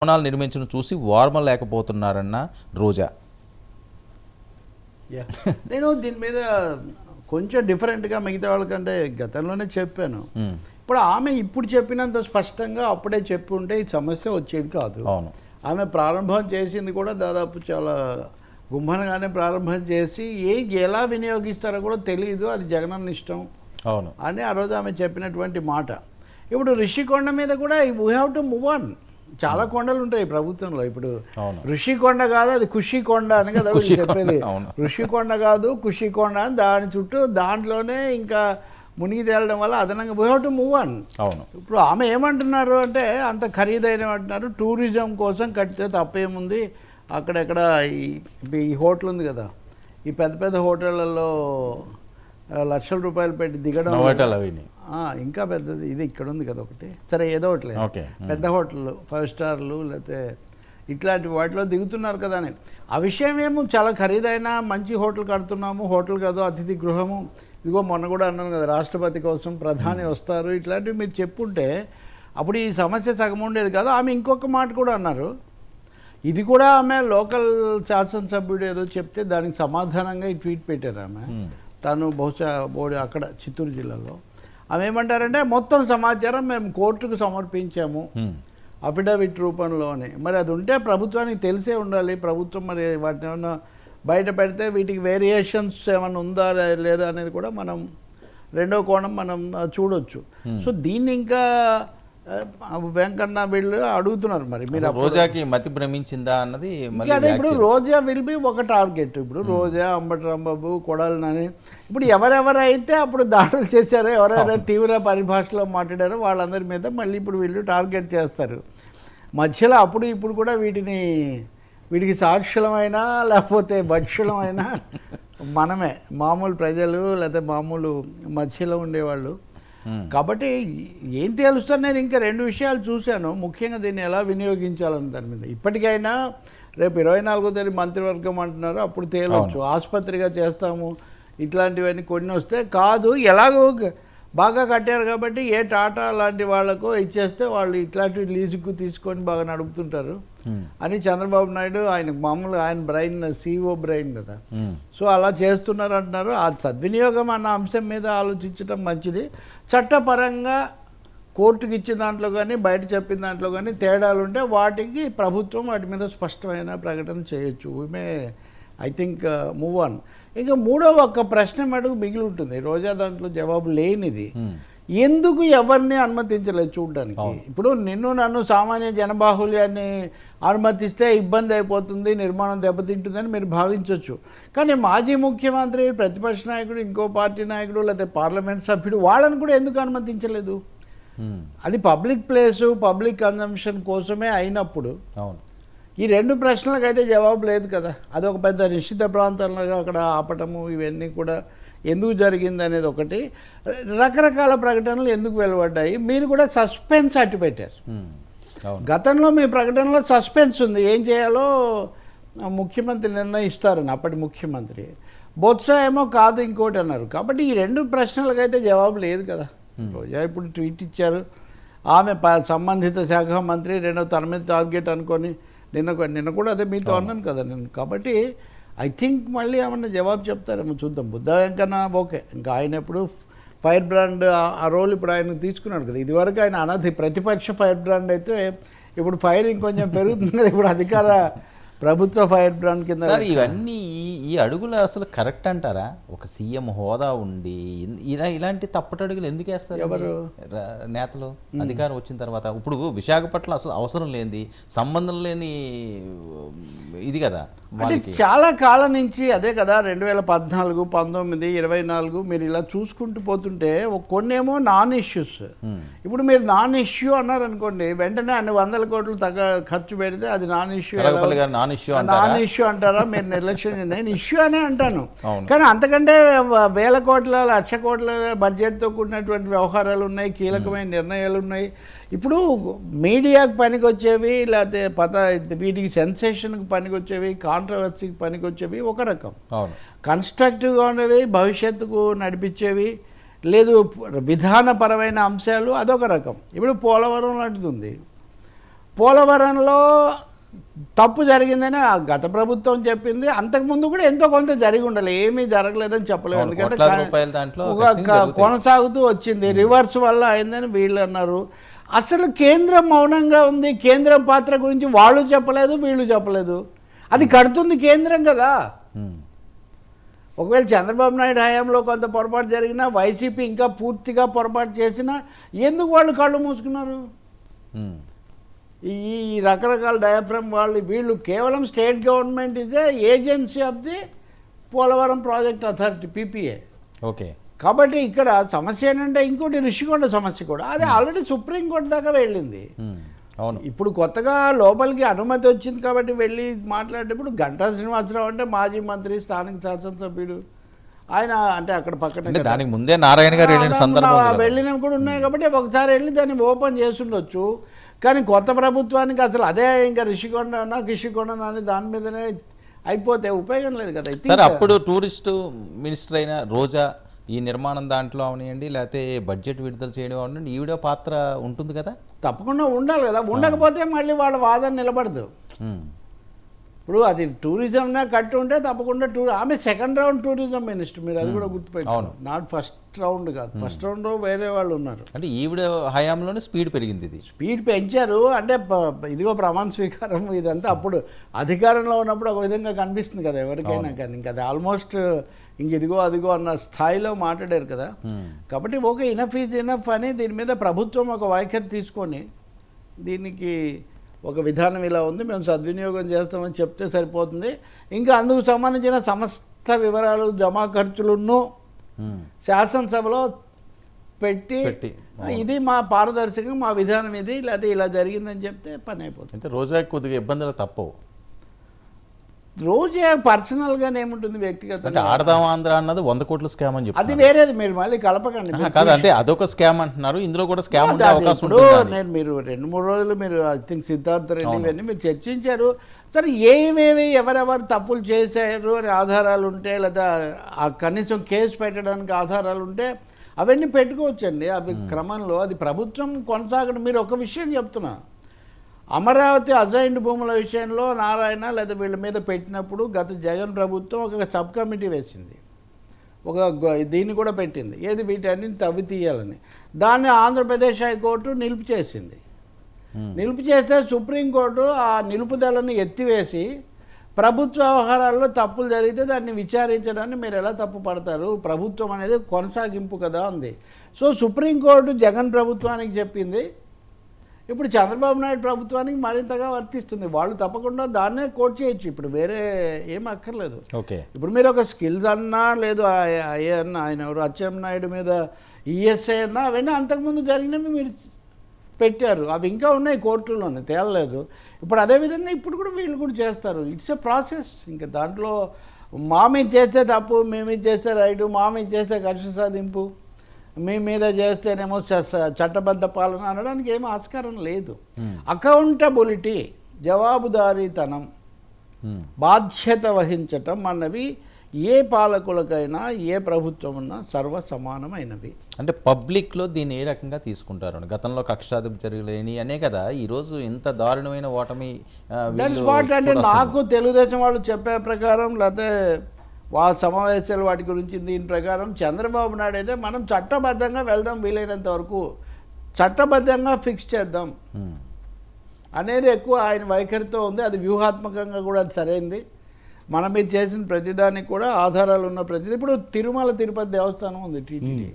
భవనాలు నిర్మించడం చూసి వార్మలేకపోతున్నారన్న రోజా. యా. నేను దీని మీద కొంచెం డిఫరెంట్గా మిగతా వాళ్ళకంటే గతంలోనే చెప్పాను. ఇప్పుడు ఆమె ఇప్పుడు చెప్పినంత స్పష్టంగా అప్పుడే చెప్పి ఉంటే ఈ సమస్య వచ్చేది కాదు. అవును. ఆమె ప్రారంభం చేసింది కూడా దాదాపు చాలా గుమ్మనగానే ప్రారంభం చేసి ఏ ఎలా వినియోగిస్తారో కూడా తెలియదు అది జగనన్న ఇష్టం అవును. అని ఆ రోజు ఆమె చెప్పినటువంటి మాట. ఇప్పుడు రిషికొండ మీద కూడా we have to move on చాలా కొండలు ఉంటాయి ప్రభుత్వంలో. ఇప్పుడు అవును. ఋషికొండ కాదు అది ఖుషికొండ అని కదా చెప్పేది. అవును. ఋషికొండ కాదు ఖుషికొండ అని దాని చుట్టూ దాంట్లోనే ఇంకా మునిగి తేలడం వల్ల అదనంగా వీ టు మూవ్ ఆన్ అవును. ఇప్పుడు ఆమె ఏమంటున్నారు అంటే అంత ఖరీదైన అంటున్నారు టూరిజం కోసం కట్టితే తప్పేముంది? అక్కడెక్కడ ఈ హోటల్ ఉంది కదా ఈ పెద్ద పెద్ద హోటళ్ళలో ఆ, లక్షల రూపాయలు పెట్టి దిగడం ఇంకా పెద్దది ఇది ఇక్కడ ఉంది కదా ఒకటి. సరే ఏదో ఒకటి. పెద్ద హోటళ్ళు ఫైవ్ స్టార్లు లేకపోతే ఇట్లాంటి వాటిలో దిగుతున్నారు కదా అని. ఆ విషయం ఏమో చాలా ఖరీదైన మంచి హోటల్ కడుతున్నాము హోటల్ కాదు అతిథి గృహము. ఇదిగో మొన్న కూడా అన్నాను కదా రాష్ట్రపతి కోసం ప్రధాని వస్తారు ఇట్లాంటివి మీరు చెప్పుంటే అప్పుడు ఈ సమస్య సగం ఉండేది కాదు. ఆమె ఇంకొక మాట కూడా అన్నారు. ఇది కూడా ఆమె లోకల్ శాసనసభ్యుడు ఏదో చెప్తే దానికి సమాధానంగా ఈ ట్వీట్ పెట్టారు ఆమె. తను బహుశా బోడి అక్కడ చిత్తూరు జిల్లాలో. ఆమె ఏమంటారంటే మొత్తం సమాచారం మేము కోర్టుకు సమర్పించాము. అఫిడవిట్ రూపంలోనే. మరి అది ఉంటే ప్రభుత్వానికి తెలిసే ఉండాలి. ప్రభుత్వం మరి వాటిని ఏమన్నా బయట పెడితే వీటికి వేరియేషన్స్ ఏమైనా ఉందా లేదా అనేది కూడా మనం రెండో కోణం మనం చూడొచ్చు. సో దీన్ని ఇంకా వెంకన్న వీళ్ళు అడుగుతున్నారు మరి. మీరు రోజాకి మతి భ్రమించిందా అన్నది అదే ఇప్పుడు. రోజా విల్ బి ఒక టార్గెట్. ఇప్పుడు రోజా అంబటి రాంబాబు కొడాలి నాని. ఇప్పుడు ఎవరెవరైతే అప్పుడు దాడులు చేశారో ఎవరెవరైతే తీవ్ర పరిభాషలో మాట్లాడారో వాళ్ళందరి మీద మళ్ళీ ఇప్పుడు వీళ్ళు టార్గెట్ చేస్తారు. మధ్యలో అప్పుడు ఇప్పుడు కూడా వీటిని వీటికి సాక్షులమైనా లేకపోతే భక్షులమైనా మనమే. మామూలు ప్రజలు లేకపోతే మామూలు మధ్యలో ఉండేవాళ్ళు కాబట్టి ఏం తెలుస్తుంది నేను ఇంకా రెండు విషయాలు చూశాను. ముఖ్యంగా దీన్ని ఎలా వినియోగించాలని దాని మీద. ఇప్పటికైనా రేపు ఇరవై నాలుగో తేదీ మంత్రివర్గం అంటున్నారు. అప్పుడు తేలవచ్చు ఆసుపత్రిగా చేస్తాము. ఇట్లాంటివన్నీ కొన్ని వస్తే కాదు. ఎలాగో బాగా కట్టారు కాబట్టి ఏ టాటా లాంటి వాళ్ళకో ఇచ్చేస్తే వాళ్ళు ఇట్లాంటివి లీజుకు తీసుకొని బాగా నడుపుతుంటారు. ఉమ్, అని చంద్రబాబు నాయుడు ఆయన మామూలుగా ఆయన బ్రెయిన్ సిఓ బ్రెయిన్ కదా. ఉమ్, సో అలా చేస్తున్నారు అంటున్నారు ఆ సద్వినియోగం అన్న అంశం మీద ఆలోచించడం మంచిది. చట్టపరంగా కోర్టుకి ఇచ్చిన దాంట్లో కానీ బయట చెప్పిన దాంట్లో కానీ తేడాలు ఉంటే వాటికి ప్రభుత్వం వాటి మీద స్పష్టమైన ప్రకటన చేయొచ్చు. May I think move on ఇంకా మూడో ఒక్క ప్రశ్న మటుకు మిగిలి ఉంటుంది. రోజా దాంట్లో జవాబు లేనిది. ఎందుకు ఎవరిని అనుమతించలేదు చూడడానికి? ఇప్పుడు నిన్ను నన్ను సామాన్య జనబాహుల్యాన్ని అనుమతిస్తే ఇబ్బంది అయిపోతుంది నిర్మాణం దెబ్బతింటుందని మీరు భావించవచ్చు కానీ మాజీ ముఖ్యమంత్రి ప్రతిపక్ష నాయకుడు ఇంకో పార్టీ నాయకుడు లేకపోతే పార్లమెంట్ సభ్యుడు వాళ్ళని కూడా ఎందుకు అనుమతించలేదు? అది పబ్లిక్ ప్లేసు పబ్లిక్ కన్జంప్షన్ కోసమే అయినప్పుడు అవును. ఈ రెండు ప్రశ్నలకు అయితే జవాబు లేదు కదా. అదొక పెద్ద నిశ్చిత ప్రాంతంలో అక్కడ ఆపటము ఇవన్నీ కూడా ఎందుకు జరిగింది అనేది ఒకటి. రకరకాల ప్రకటనలు ఎందుకు వెలువడ్డాయి? మీరు కూడా సస్పెన్స్ అట్టు పెట్టారు. గతంలో మీ ప్రకటనలో సస్పెన్స్ ఉంది. ఏం చేయాలో ముఖ్యమంత్రి నిర్ణయిస్తారని అప్పటి ముఖ్యమంత్రి. బొత్స ఏమో కాదు ఇంకోటి అన్నారు. కాబట్టి ఈ రెండు ప్రశ్నలకైతే జవాబు లేదు కదా. రోజా ఇప్పుడు ట్వీట్ ఇచ్చారు. ఆమె సంబంధిత శాఖ మంత్రి రెండో తన మీద టార్గెట్ అనుకొని నిన్న నిన్న కూడా అదే మీతో అన్నాను కదా నేను. కాబట్టి ఐ థింక్ మళ్ళీ ఏమన్నా జవాబు చెప్తారేమో చూద్దాం. బుద్ధ వెంకన్న ఓకే. ఇంకా ఆయన ఎప్పుడు ఫైర్ బ్రాండ్ ఆ- రోల్ ఇప్పుడు ఆయన తీసుకున్నాడు కదా. ఇదివరకు ఆయన అనది ప్రతిపక్ష ఫైర్ బ్రాండ్ అయితే ఇప్పుడు ఫైర్ ఇంకొంచెం పెరుగుతుంది కదా. ఇప్పుడు అధికార ప్రభుత్వ ఫైర్ బ్రాండ్ కింద ఇవన్నీ ఈ ఈ అడుగులు అసలు కరెక్ట్ అంటారా? ఒక సీఎం హోదా ఉండి ఇలా ఇలాంటి తప్పటి అడుగులు ఎందుకు వేస్తారు ఎవరు? నేతలు? అధికారం వచ్చిన తర్వాత ఇప్పుడు విశాఖపట్నం అసలు అవసరం లేనిది సంబంధం లేని ఇది కదా? అంటే చాలా కాలం నుంచి అదే కదా రెండు వేల పద్నాలుగు పంతొమ్మిది ఇరవై నాలుగు మీరు ఇలా చూసుకుంటూ పోతుంటే ఒక కొన్నేమో నాన్ ఇష్యూస్ ఉమ్, ఇప్పుడు మీరు నాన్ ఇష్యూ అన్నారు అనుకోండి వెంటనే అన్ని వందల కోట్లు తగ్గ ఖర్చు పెడితే అది నాన్ ఇష్యూ నాన్ ఇష్యూ అంటారా? నాన్ ఇష్యూ అంటారా? మీరు నిర్లక్ష్యం. నేను ఇష్యూ అనే అంటాను. కానీ అంతకంటే వేల కోట్ల లక్ష కోట్ల బడ్జెట్తో కూడినటువంటి వ్యవహారాలు ఉన్నాయి కీలకమైన నిర్ణయాలు ఉన్నాయి. ఇప్పుడు మీడియాకు పనికొచ్చేవి లేకపోతే పత వీటికి సెన్సేషన్కి పనికొచ్చేవి కాంట్రవర్సీకి పనికొచ్చేవి ఒక రకం. కన్స్ట్రక్టివ్గా ఉన్నవి భవిష్యత్తుకు నడిపించేవి లేదు విధానపరమైన అంశాలు అదొక రకం. ఇప్పుడు పోలవరం లాంటిది ఉంది. పోలవరంలో తప్పు జరిగిందని ఆ గత ప్రభుత్వం చెప్పింది. అంతకుముందు కూడా ఎంతో కొంత జరిగి ఉండాలి. ఏమీ జరగలేదని చెప్పలేదు ఎందుకంటే. కొనసాగుతూ వచ్చింది. రివర్స్ వల్ల అయిందని వీళ్ళు అన్నారు. అసలు కేంద్రం మౌనంగా ఉంది కేంద్రం పాత్ర గురించి వాళ్ళు చెప్పలేదు వీళ్ళు చెప్పలేదు. అది కడుతుంది కేంద్రం కదా. ఉమ్. ఒకవేళ చంద్రబాబు నాయుడు హయాంలో కొంత పొరపాటు జరిగినా వైసీపీ ఇంకా పూర్తిగా పొరపాటు చేసినా ఎందుకు వాళ్ళు కళ్ళు మూసుకున్నారు? ఉమ్. ఈ రకరకాల డయాఫ్రమ్ వాళ్ళు వీళ్ళు కేవలం state government is agency of the Polavaram project authority PPA. Okay. కాబట్టి ఇక్కడ సమస్య ఏంటంటే ఇంకోటి రిషికొండ సమస్య కూడా. అది ఆల్రెడీ సుప్రీంకోర్టు దాకా వెళ్ళింది. ఉమ్. అవును. ఇప్పుడు కొత్తగా లోపలికి అనుమతి వచ్చింది కాబట్టి వెళ్ళి మాట్లాడేటప్పుడు గంటా శ్రీనివాసరావు అంటే మాజీ మంత్రి స్థానిక శాసనసభ్యుడు. ఆయన అంటే అక్కడ పక్కన. దానికి ముందే నారాయణ గారు వెళ్ళిన సందర్భం. వెళ్ళినవి కూడా ఉన్నాయి కాబట్టి ఒకసారి వెళ్ళి దాన్ని ఓపెన్ చేస్తుండొచ్చు. కానీ కొత్త ప్రభుత్వానికి అసలు అదే ఇంకా రిషికొండ కిషికొండ అని దాని మీదనే అయిపోతే ఉపయోగం లేదు కదా. సార్ అప్పుడు టూరిస్టు మినిస్టర్ అయిన రోజా ఈ నిర్మాణం దాంట్లో అవనివ్వండి లేకపోతే బడ్జెట్ విడుదల చేయడం అవనివ్వండి ఈవిడ పాత్ర ఉంటుంది కదా? తప్పకుండా ఉండాలి కదా. ఉండకపోతే మళ్ళీ వాళ్ళ వాదన నిలబడదు. ఇప్పుడు అది టూరిజంగా కట్టి ఉంటే తప్పకుండా టూర్ ఆమె సెకండ్ రౌండ్ టూరిజం మినిస్టర్ మీరు అది కూడా అవును. గుర్తుపెట్టారు నాట్ ఫస్ట్ రౌండ్ కాదు. ఫస్ట్ రౌండ్ వేరే వాళ్ళు ఉన్నారు. అంటే ఈవిడ హయాంలోనే స్పీడ్ పెరిగింది ఇది. స్పీడ్ పెంచారు. అంటే ఇదిగో ప్రమాణ స్వీకారం ఇదంతా అప్పుడు అధికారంలో ఉన్నప్పుడు ఒక విధంగా కనిపిస్తుంది కదా ఎవరికైనా కానీ. ఇంకా అది ఆల్మోస్ట్ ఇంక ఇదిగో అదిగో అన్న స్థాయిలో మాట్లాడారు కదా. ఉమ్. కాబట్టి ఓకే ఇనఫ్ ఈజ్ ఇనఫ్ అని దీని మీద ప్రభుత్వం ఒక వైఖరి తీసుకొని దీనికి ఒక విధానం ఇలా ఉంది. మేము సద్వినియోగం చేస్తామని చెప్తే సరిపోతుంది. ఇంకా అందుకు సంబంధించిన సమస్త వివరాలు జమా ఖర్చులను ఉమ్. శాసనసభలో పెట్టి పెట్టి, ఇది మా పారదర్శకం మా విధానం ఇది లేకపోతే ఇలా జరిగిందని చెప్తే పని అయిపోతుంది. అయితే రోజా కొద్దిగా ఇబ్బందులు తప్పవు. రోజే పర్సనల్గా ఏముంటుంది అంటే వ్యక్తిగతంగా ఆడదాం ఆంధ్ర అన్నది వంద కోట్ల స్కామ్ అని అది చెప్తారు వేరేది మీరు మళ్ళీ కలపకండి. కాదు అంటే అదొక స్కామ్ అంటున్నారు. ఇందులో కూడా స్కామ్ ఉండే అది అవకాశం నేను మీరు రెండు మూడు రోజులు మీరు ఐ థింక్ సిద్ధార్థ రెడ్డి ఇవన్నీ మీరు చర్చించారు. సరే ఏవేవి ఎవరెవరు తప్పులు చేశారు అని ఆధారాలు ఉంటే లేదా ఆ కనీసం కేసు పెట్టడానికి ఆధారాలు ఉంటే అవన్నీ పెట్టుకోవచ్చండి. అవి క్రమంలో అది ప్రభుత్వం కొనసాగడం. మీరు ఒక విషయం చెప్తున్నా. అమరావతి అజైన్డ్ భూముల విషయంలో నారాయణ లేదా వీళ్ళ మీద పెట్టినప్పుడు గత జగన్ ప్రభుత్వం ఒక సబ్ కమిటీ వేసింది. ఒక దీన్ని కూడా పెట్టింది. ఏది వీటన్నిటిని తవ్వి తీయాలని. దాన్ని ఆంధ్రప్రదేశ్ హైకోర్టు నిలుపు చేసింది. నిలుపు చేస్తే సుప్రీంకోర్టు ఆ నిలుపుదలను ఎత్తివేసి ప్రభుత్వ వ్యవహారాల్లో తప్పులు జరిగితే దాన్ని విచారించడాన్ని మీరు ఎలా తప్పు పడతారు? ప్రభుత్వం అనేది కొనసాగింపు కదా ఉంది. సో సుప్రీంకోర్టు జగన్ ప్రభుత్వానికి చెప్పింది ఇప్పుడు చంద్రబాబు నాయుడు ప్రభుత్వానికి మరింతగా వర్తిస్తుంది. వాళ్ళు తప్పకుండా దాన్నే కోట్ చేయొచ్చు. ఇప్పుడు వేరే ఏం అక్కర్లేదు. ఓకే. ఇప్పుడు మీరు ఒక స్కిల్స్ అన్నా లేదు అన్నా ఆయన ఎవరు అచ్చెం నాయుడు మీద ఈఎస్ఐ అన్నా అవన్నీ అంతకుముందు జరిగినవి మీరు పెట్టారు. అవి ఇంకా ఉన్నాయి కోర్టుల్లోనే తేలలేదు. ఇప్పుడు అదేవిధంగా ఇప్పుడు కూడా వీళ్ళు కూడా చేస్తారు. It's a process. ఇంకా దాంట్లో మామి చేస్తే తప్పు మేము చేస్తే రైటు మామి చేస్తే కక్ష సాధింపు. మీ మీద చేస్తేనేమో చట్టబద్ధ పాలన అనడానికి ఏమీ ఆస్కారం లేదు Hmm. అకౌంటబిలిటీ జవాబుదారీతనం ఉమ్. బాధ్యత వహించటం అన్నవి ఏ పాలకులకైనా ఏ ప్రభుత్వం ఉన్నా సర్వ సమానమైనవి అంటే పబ్లిక్లో దీన్ని ఏ రకంగా తీసుకుంటారు గతంలో కక్షాదింపు జరగలేని అనే కదా ఈరోజు ఇంత దారుణమైన ఓటమి అంటే. నాకు తెలుగుదేశం వాళ్ళు చెప్పే ప్రకారం లేకపోతే వాళ్ళ సమావేశాలు వాటి గురించి దీని ప్రకారం చంద్రబాబు నాయుడు అయితే మనం చట్టబద్ధంగా వెళ్దాం వీలైనంత వరకు. చట్టబద్ధంగా ఫిక్స్ చేద్దాం. అనేది ఎక్కువ ఆయన వైఖరితో ఉంది. అది వ్యూహాత్మకంగా కూడా అది సరైంది. మన మీద చేసిన ప్రతిదానికి కూడా ఆధారాలు ఉన్న ప్రతిదీ. ఇప్పుడు తిరుమల తిరుపతి దేవస్థానం ఉంది టీటీడీ.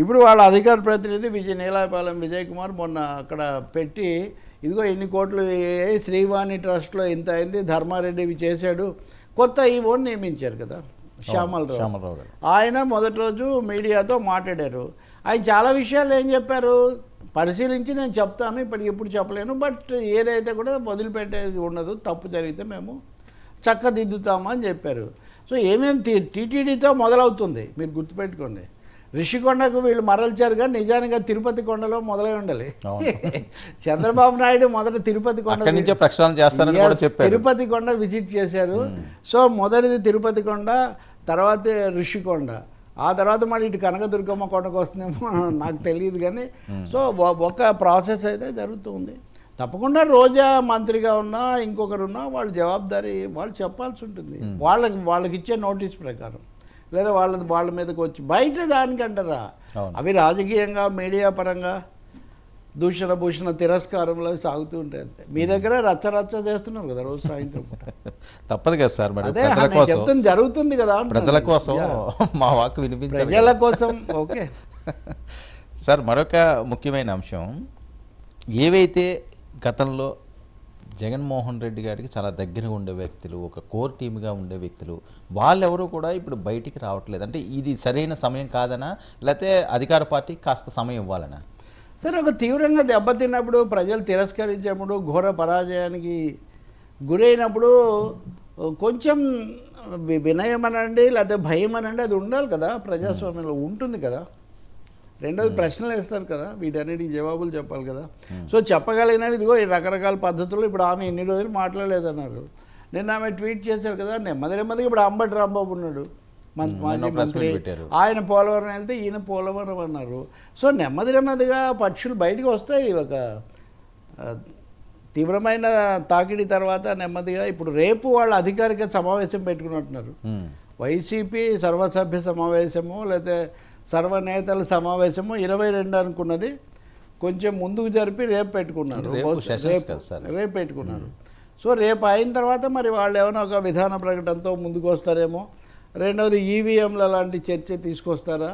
ఇప్పుడు వాళ్ళ అధికార ప్రతినిధి విజయ్ నీలాయపాలెం విజయ్ కుమార్ మొన్న అక్కడ పెట్టి ఇదిగో ఎన్ని కోట్లు శ్రీవాణి ట్రస్ట్లో ఇంత అయింది ధర్మారెడ్డి ఇవి చేశాడు కొత్త ఈవోని నియమించారు కదా శ్యామలరావు. శ్యామలరావు గారు. ఆయన మొదటి రోజు మీడియాతో మాట్లాడారు. ఆయన చాలా విషయాలు ఏం చెప్పారు? పరిశీలించి నేను చెప్తాను ఇప్పటికి ఎప్పుడు చెప్పలేను బట్ ఏదైతే కూడా వదిలిపెట్టేది ఉండదు తప్పు జరిగితే మేము చక్కదిద్దుతాము అని చెప్పారు. సో ఏమేమి టీటీడీతో మొదలవుతుంది? మీరు గుర్తుపెట్టుకోండి. రిషికొండకు వీళ్ళు మరల్చారు కానీ నిజానికి తిరుపతి కొండలో మొదలై ఉండాలి. చంద్రబాబు నాయుడు మొదట తిరుపతి కొండ నుంచే ప్రక్షాళన చేస్తారని కూడా Yes, చెప్పారు. తిరుపతి కొండ విజిట్ చేశారు. సో మొదటిది తిరుపతి కొండ తర్వాత ఋషికొండ ఆ తర్వాత మళ్ళీ ఇటు కనకదుర్గమ్మ కొండకు వస్తుందేమో నాకు తెలియదు కానీ సో ఒక ప్రాసెస్ అయితే జరుగుతుంది. తప్పకుండా రోజా మంత్రిగా ఉన్నా ఇంకొకరు ఉన్నా వాళ్ళు జవాబుదారీ వాళ్ళు చెప్పాల్సి ఉంటుంది. వాళ్ళకి వాళ్ళకి ఇచ్చే నోటీస్ ప్రకారం. లేదా వాళ్ళ వాళ్ళ మీదకి వచ్చి బయట దానికంటారా. అవి రాజకీయంగా మీడియా పరంగా దూషణ భూషణ తిరస్కారంలో సాగుతూ ఉంటాయి అంతే మీ దగ్గర రచ్చ రచ్చ చేస్తున్నారు కదా రోజు సాయంత్రం. తప్పదు కదా సార్ మరి ప్రజల కోసం జరుగుతుంది కదా. ప్రజల కోసం. మా వాక్ వినిపించాలి ప్రజల. కోసం ఓకే సార్ మరొక ముఖ్యమైన అంశం ఏవైతే గతంలో జగన్మోహన్ రెడ్డి గారికి చాలా దగ్గరగా ఉండే వ్యక్తులు ఒక కోర్ టీమ్గా ఉండే వ్యక్తులు వాళ్ళెవరూ కూడా ఇప్పుడు బయటికి రావట్లేదు. అంటే ఇది సరైన సమయం కాదనా? లేకపోతే అధికార పార్టీ కాస్త సమయం ఇవ్వాలనా? సరే ఒక తీవ్రంగా దెబ్బతిన్నప్పుడు ప్రజలు తిరస్కరించినప్పుడు ఘోర పరాజయానికి గురైనప్పుడు కొంచెం వి- వినయం అనండి లేకపోతే భయం అనండి అది ఉండాలి కదా ప్రజాస్వామ్యంలో ఉంటుంది కదా. రెండోది ప్రశ్నలు వేస్తారు కదా వీటన్నిటికి జవాబులు చెప్పాలి కదా. సో చెప్పగలిగినవి ఇదిగో ఈ రకరకాల పద్ధతులు ఇప్పుడు ఆమె ఎన్ని రోజులు మాట్లాడలేదన్నారు. నిన్న ఆమె ట్వీట్ చేశారు కదా నెమ్మది నెమ్మదిగా ఇప్పుడు అంబటి రాంబాబు ఉన్నాడు. Hmm, మాజీ మంత్రి. ఆయన పోలవరం వెళ్తే ఈయన పోలవరం అన్నారు. సో నెమ్మది నెమ్మదిగా పక్షులు బయటకు వస్తాయి. ఒక తీవ్రమైన తాకిడి తర్వాత నెమ్మదిగా ఇప్పుడు రేపు వాళ్ళు అధికారిక సమావేశం పెట్టుకున్నట్టున్నారు. వైసీపీ సర్వసభ్య సమావేశము లేకపోతే సర్వనేతల సమావేశము ఇరవై రెండు అనుకున్నది. కొంచెం ముందుకు జరిపి రేపు పెట్టుకున్నారు. రేపు పెట్టుకున్నారు. సో రేపు అయిన తర్వాత మరి వాళ్ళు ఏమైనా ఒక విధాన ప్రకటనతో ముందుకు వస్తారేమో. రెండవది ఈవీఎంల లాంటి చర్చ తీసుకొస్తారా?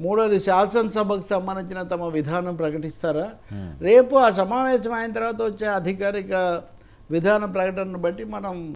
మూడోది శాసనసభకు సంబంధించిన తమ విధానం ప్రకటిస్తారా? రేపు ఆ సమావేశం అయిన తర్వాత వచ్చే అధికారిక విధాన ప్రకటనను బట్టి మనం